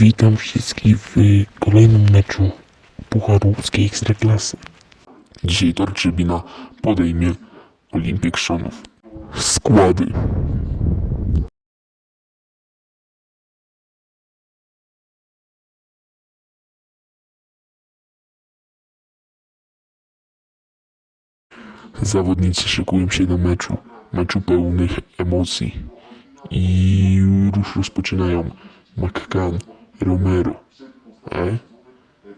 Witam wszystkich w kolejnym meczu Pucharowskiej Ekstraklasy. Dzisiaj Torczybina podejmie Olimpię Krzonów. Składy. Zawodnicy szykują się do meczu. Meczu pełnych emocji. I już rozpoczynają. McCann, Romero. E?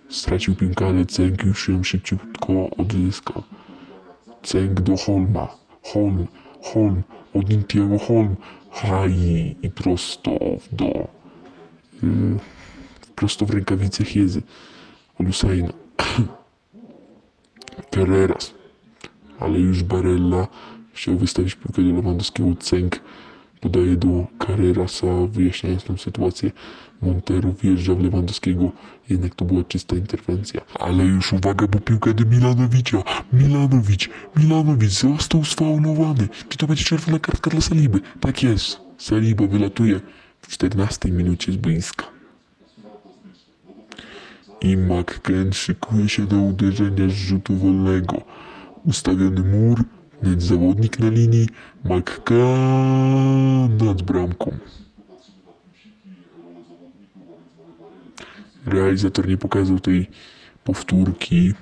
Stracił piłkę, ale Cęk już ją szybciutko odzyskał. Cęk do Holma. Holm, Holm, od Intiego Holm. Hai i prosto w do... y, prosto w rękawice Hiezy. Olusaina. Carreras. Ale już Barella chciał wystawić piłkę do Lewandowskiego. Cęk podaje do Carrerasa, wyjaśniając tą sytuację. Montero wjeżdża w Lewandowskiego, jednak to była czysta interwencja. Ale już uwaga, bo piłka do Milanowicza. Milanowicz, Milanowicz został sfaulowany. Czy to będzie czerwona kartka dla Saliby? Tak jest. Saliba wylatuje w 14 minucie z boiska. I McKen szykuje się do uderzenia z rzutu wolnego. Ustawiony mur, net zawodnik na linii, McKen nad bramką. Realizator nie pokazał tej powtórki.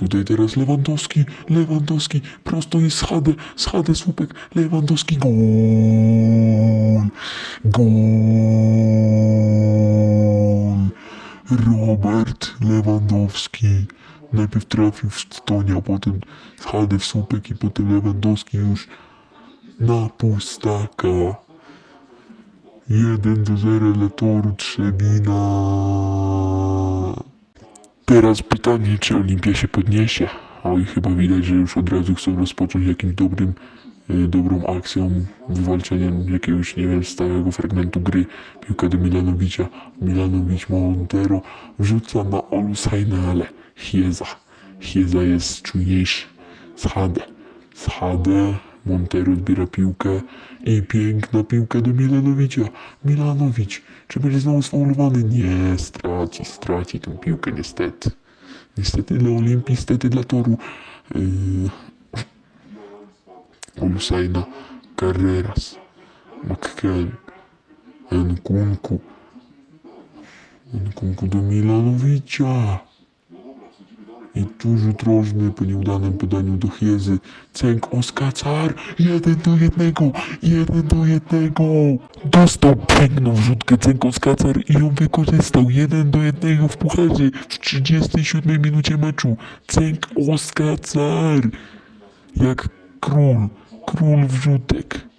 Tutaj teraz Lewandowski, Lewandowski, prosto jest Schade, Schade słupek, Lewandowski, gol, gol, Robert Lewandowski, najpierw trafił w Stonia, potem Schade w słupek i potem Lewandowski już na pustaka. 1 do 0 dla Toru Trzebina. Teraz pytanie, czy Olimpia się podniesie? Oj, chyba widać, że już od razu chcą rozpocząć jakimś dobrym, e, dobrą akcją, wywalczeniem jakiegoś, nie wiem, stałego fragmentu gry. Piłka do Milanowicza. Milanowicz Montero wrzuca na Olusajna, ale Chieza. Chieza jest czujniejszy. Schade. Schade. Montero odbiera piłkę i piękna piłka do Milanowicza. Milanowicz, czy będzie znowu sfaulowany? Nie, straci, straci tę piłkę niestety. Niestety dla Olimpii, niestety dla Toru. Yy, Carreras, McKen, Nkunku. Nkunku do Milanowicza. I tu rzut rożny po nieudanym podaniu do Chiezy. Cęk Oskacar. Jeden do jednego. Jeden do jednego. Dostał piękną wrzutkę Cęk Oskacar i ją wykorzystał. Jeden do jednego w pucharze w 37 minucie meczu. Cęk Oskacar. Jak król. Król wrzutek.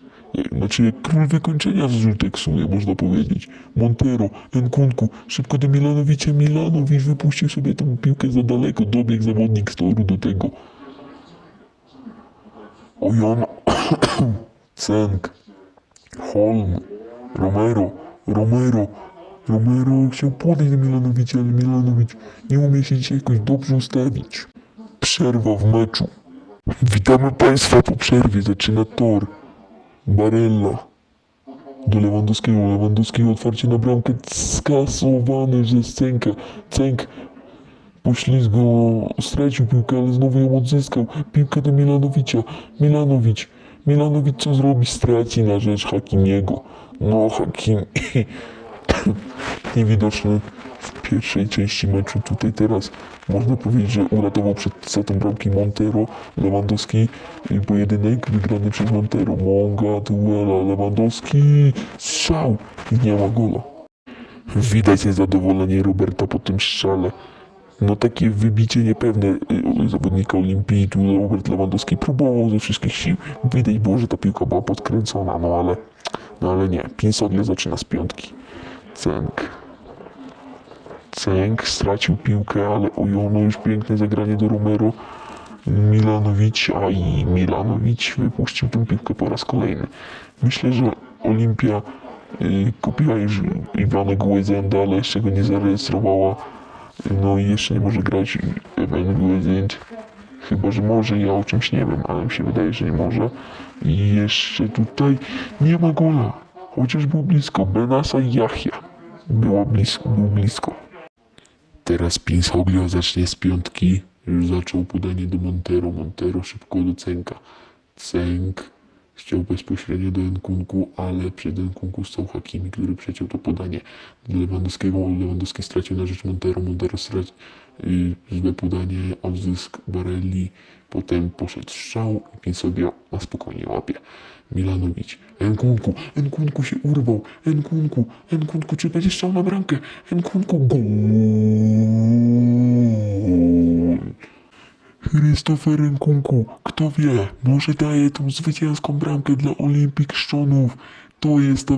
Znaczy jak król wykończenia wrzutek w sumie można powiedzieć. Montero, Nkunku, szybko do Milanowicza. Milanowicz wypuścił sobie tą piłkę za daleko. Dobiegł zawodnik z toru do tego. Ojana, Cenk, Holm, Romero, Romero, Romero chciał podejść do Milanowicza, ale Milanowicz nie umie się dzisiaj jakoś dobrze ustawić. Przerwa w meczu. Witamy Państwa po przerwie. Zaczyna tor. Barella. Do Lewandowskiego. Lewandowski otwarcie na bramkę. Skasowany przez Cenka. Cenk poślizgnął, stracił piłkę, ale znowu ją odzyskał. Piłka do Milanowicza. Milanowicz. Milanowicz co zrobi? Straci na rzecz Hakimiego. No, Hakim niewidoczny w pierwszej części meczu. Tutaj teraz można powiedzieć, że uratował przed setą bramki Montero, Lewandowski i pojedynek wygrany przez Montero. Monga, duela, Lewandowski, strzał i nie ma gola. Widać niezadowolenie Roberta po tym strzale. No takie wybicie niepewne y, zawodnika Olimpii, tu Robert Lewandowski próbował ze wszystkich sił. Widać było, że ta piłka była podkręcona, no ale, no ale nie. Pinsogle zaczyna z piątki. Cenk. Cenk stracił piłkę, ale ujął już piękne zagranie do Romero. Milanowicz, a i Milanowicz wypuścił tę piłkę po raz kolejny. Myślę, że Olimpia y, kupiła już Iwana Guezenda, ale jeszcze go nie zarejestrowała. No i jeszcze nie może grać Evan Guezend. Chyba, że może, ja o czymś nie wiem, ale mi się wydaje, że nie może. I jeszcze tutaj nie ma gola. Chociaż był blisko. Benasa i Jachia. Było blisko, był blisko. Teraz Pinsoglio zacznie z piątki. Już zaczął podanie do Montero. Montero szybko do Cenka. Cenk chciał bezpośrednio do Nkunku, ale przed Nkunku stał Hakimi, który przeciął to podanie do Lewandowskiego. Lewandowski stracił na rzecz Montero. Montero stracił złe podanie, odzysk Barelli. Potem poszedł strzał i Pinsoglio na spokojnie łapie. Milanowicz. Nkunku, Nkunku się urwał. Nkunku, Nkunku, czy będzie strzał na bramkę? Nkunku, gol. Christopher Nkunku, kto wie, może daje tą zwycięską bramkę dla Olimpik Szczonów. To jest ta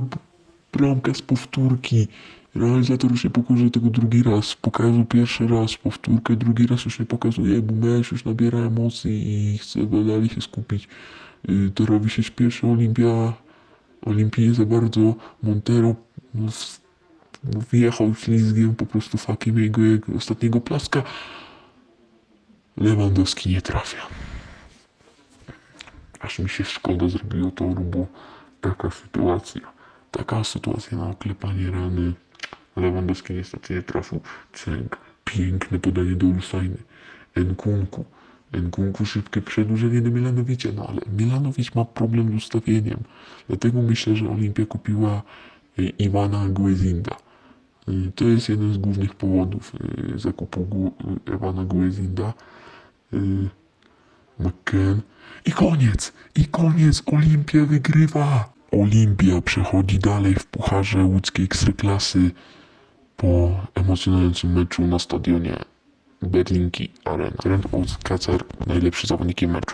bramka z powtórki. Realizator już nie pokazuje tego drugi raz. Pokazał pierwszy raz powtórkę, drugi raz już nie pokazuje, bo mecz już nabiera emocji i chce dalej się skupić. Y, To robi się śpieszy Olimpia. Olimpii za bardzo. Montero wjechał ślizgiem po prostu fakiem jego, jego ostatniego plaska. Lewandowski nie trafia. Aż mi się szkoda zrobiło toru, bo taka sytuacja, taka sytuacja na oklepanie rany. Lewandowski niestety nie trafił. Cęk, piękne podanie do Usainy. Nkunku. Nkunku szybkie przedłużenie do Milanowicza, no ale Milanowicz ma problem z ustawieniem. Dlatego myślę, że Olimpia kupiła y, Iwana Guezinda. Y, To jest jeden z głównych powodów y, zakupu Ewana Guezinda. McKen. I koniec! I koniec! Olimpia wygrywa! Olimpia przechodzi dalej w Pucharze Łódzkiej Ekstraklasy po emocjonującym meczu na stadionie Berlinki Arena. Ren Kacar najlepszy zawodnikiem meczu.